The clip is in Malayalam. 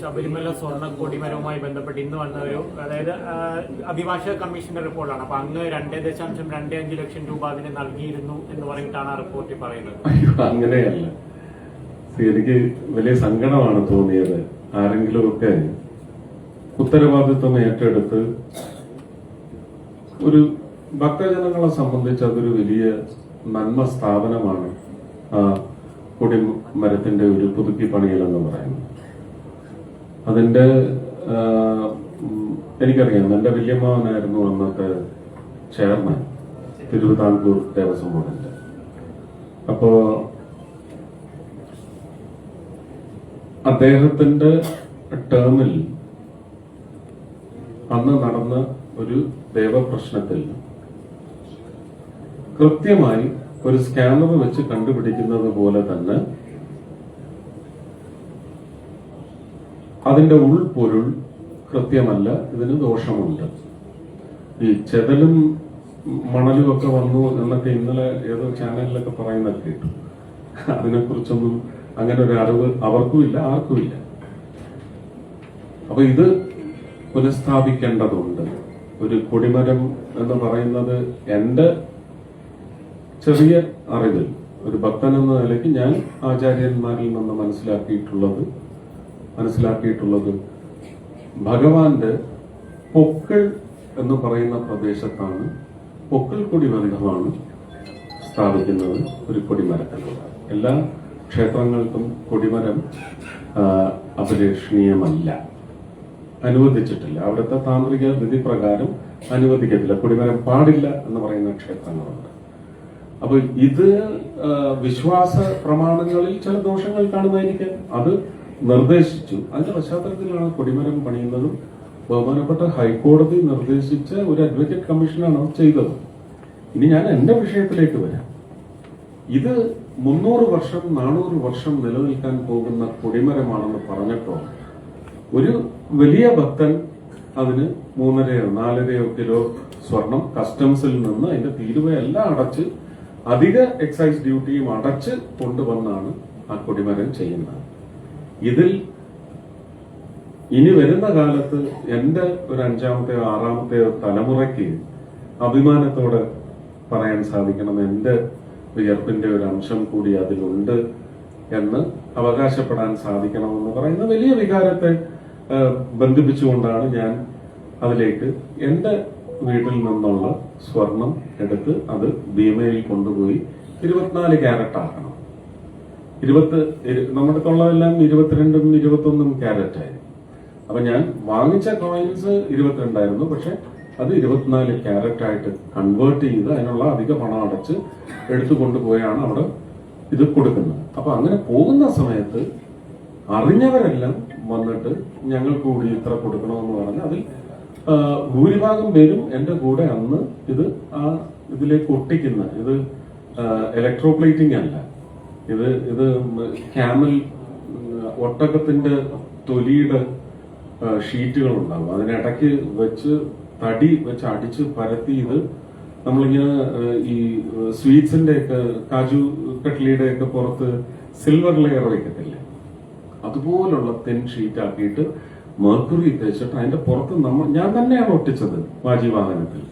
ശബരിമല സ്വർണ കൊടിമരവുമായി ബന്ധപ്പെട്ട് ഇന്ന് വന്ന ഒരു അതായത് അഭിഭാഷക കമ്മീഷന്റെ റിപ്പോർട്ടാണ്. അപ്പൊ അങ്ങ് രണ്ടേ ദശാംശം രണ്ടേ അഞ്ച് ലക്ഷം രൂപ അതിന് നൽകിയിരുന്നു എന്ന് പറഞ്ഞിട്ടാണ് ആ റിപ്പോർട്ടിൽ പറയുന്നത്. അങ്ങനെയല്ല. എനിക്ക് വലിയ സങ്കടമാണ് തോന്നിയത് ആരെങ്കിലും ഒക്കെ ഉത്തരവാദിത്വം ഏറ്റെടുത്ത് ഒരു ഭക്തജനങ്ങളെ സംബന്ധിച്ച് അതൊരു വലിയ നന്മ സ്ഥാപനമാണ് കൊടിമരത്തിന്റെ ഒരു പുതുക്കി പണിയൽ എന്ന് പറയുന്നത്. അതിന്റെ എനിക്കറിയാം. എന്റെ വല്യമ്മാവനായിരുന്നു അന്നത്തെ ചെയർമാൻ. തിരുവിതാംകൂർ ദേവസ്വം ബോർഡിന്റെ. അപ്പോ അദ്ദേഹത്തിന്റെ ടേമിൽ അന്ന് നടന്ന ഒരു ദേവപ്രശ്നത്തിൽ കൃത്യമായി ഒരു സ്കാനർ വെച്ച് കണ്ടുപിടിക്കുന്നത് പോലെ തന്നെ അതിന്റെ ഉൾപൊരുൾ കൃത്യമല്ല ഇതിന് ദോഷമുണ്ട്. ഈ ചെതലും മണലും ഒക്കെ വന്നു എന്നൊക്കെ ഇന്നലെ ഏതോ ചാനലിലൊക്കെ പറയുന്നത് കേട്ടു. അതിനെക്കുറിച്ചൊന്നും അങ്ങനെ ഒരു അറിവ് അവർക്കും ഇല്ല ആർക്കും ഇല്ല. അപ്പൊ ഇത് പുനഃസ്ഥാപിക്കേണ്ടതുണ്ട്. ഒരു കൊടിമരം എന്ന് പറയുന്നത് എന്റെ ചെറിയ അറിവിൽ ഒരു ഭക്തൻ എന്ന നിലയ്ക്ക് ഞാൻ ആചാര്യന്മാരിൽ നിന്ന് മനസ്സിലാക്കിയിട്ടുള്ളത് മനസ്സിലാക്കിയിട്ടുള്ളത് ഭഗവാന്റെ പൊക്കിൾ എന്ന് പറയുന്ന പ്രദേശത്താണ് പൊക്കിൾ കൊടി ബന്ധമാണ് സ്ഥാപിക്കുന്നത്. ഒരു കൊടിമരത്തിലൂടെ. എല്ലാ ക്ഷേത്രങ്ങൾക്കും കൊടിമരം ആ, അപലേഷണീയമല്ല അനുവദിച്ചിട്ടില്ല. അവിടുത്തെ താന്ത്രിക വിധി പ്രകാരം അനുവദിക്കത്തില്ല. കൊടിമരം പാടില്ല എന്ന് പറയുന്ന ക്ഷേത്രങ്ങളുണ്ട്. അപ്പോൾ ഇത് വിശ്വാസ പ്രമാണങ്ങളിൽ ചില ദോഷങ്ങൾ കാണുമായിരിക്കാം അത് നിർദ്ദേശിച്ചു. അതിന്റെ പശ്ചാത്തലത്തിലാണ് കൊടിമരം പണിയുന്നതും ബഹുമാനപ്പെട്ട ഹൈക്കോടതി നിർദ്ദേശിച്ച ഒരു അഡ്വക്കേറ്റ് കമ്മീഷനാണ് ചെയ്തത്. ഇനി ഞാൻ എന്റെ വിഷയത്തിലേക്ക് വരാം. ഇത് മുന്നൂറ് വർഷം നാനൂറ് വർഷം നിലനിൽക്കാൻ പോകുന്ന കൊടിമരമാണെന്ന് പറഞ്ഞപ്പോൾ ഒരു വലിയ ഭക്തൻ അതിന് മൂന്നരയോ നാലരയോ കിലോ സ്വർണം കസ്റ്റംസിൽ നിന്ന് അതിന്റെ തീരുവയെല്ലാം അടച്ച് അധിക എക്സൈസ് ഡ്യൂട്ടിയും അടച്ച് കൊണ്ടുവന്നാണ് ആ കൊടിമരം ചെയ്യുന്നത്. ഇതിൽ ഇനി വരുന്ന കാലത്ത് എന്റെ ഒരു അഞ്ചാമത്തെയോ ആറാമത്തെയോ തലമുറയ്ക്ക് അഭിമാനത്തോടെ പറയാൻ സാധിക്കണം. എന്റെ വിയർപ്പിന്റെ ഒരു അംശം കൂടി അതിലുണ്ട് എന്ന് അവകാശപ്പെടാൻ സാധിക്കണമെന്ന് പറയുന്ന വലിയ വികാരത്തെ ബന്ധിപ്പിച്ചുകൊണ്ടാണ് ഞാൻ അതിലേക്ക് എന്റെ വീട്ടിൽ നിന്നുള്ള സ്വർണം എടുത്ത് അത് ഭീമയിൽ കൊണ്ടുപോയി ഇരുപത്തിനാല് ക്യാരറ്റ് ആക്കണം. ഇരുപത്ത് ഇരു- നമ്മുടെ തൊള്ളതെല്ലാം ഇരുപത്തിരണ്ടും ഇരുപത്തൊന്നും ക്യാരറ്റ് ആയിരുന്നു. അപ്പൊ ഞാൻ വാങ്ങിച്ച കോയിൻസ് ഇരുപത്തിരണ്ടായിരുന്നു പക്ഷെ അത് ഇരുപത്തിനാല് ക്യാരറ്റ് ആയിട്ട് കൺവേർട്ട് ചെയ്ത് അതിനുള്ള അധിക പണം അടച്ച് എടുത്തു കൊണ്ടുപോയാണ് അവിടെ ഇത് കൊടുക്കുന്നത്. അപ്പൊ അങ്ങനെ പോകുന്ന സമയത്ത് അറിഞ്ഞവരെല്ലാം വന്നിട്ട് ഞങ്ങൾ കൂടി ഇത്ര കൊടുക്കണമെന്ന് പറഞ്ഞ് അതിൽ ഭൂരിഭാഗം പേരും എന്റെ കൂടെ അന്ന് ഇത് ആ ഇതിലേക്ക് ഒട്ടിക്കുന്ന ഇത് ഇലക്ട്രോപ്ലേറ്റിംഗ് അല്ല. ഇത് ഇത് ക്യാമൽ ഒട്ടകത്തിന്റെ തൊലിയുടെ ഷീറ്റുകൾ ഉണ്ടാവും അതിനിടയ്ക്ക് വെച്ച് തടി വെച്ച് അടിച്ച് പരത്തി ഇത് നമ്മളിങ്ങനെ ഈ സ്വീറ്റ്സിന്റെ ഒക്കെ കാജു കട്ട്ലിയുടെ ഒക്കെ പുറത്ത് സിൽവർ ലെയർ വയ്ക്കത്തില്ലേ? അതുപോലുള്ള തെൻ ഷീറ്റ് ആക്കിയിട്ട് മെർക്കുറി തേച്ചിട്ട് അതിന്റെ പുറത്ത് നമ്മൾ ഞാൻ തന്നെയാണ് ഒട്ടിച്ചത് വാജി വാഹനത്തിൽ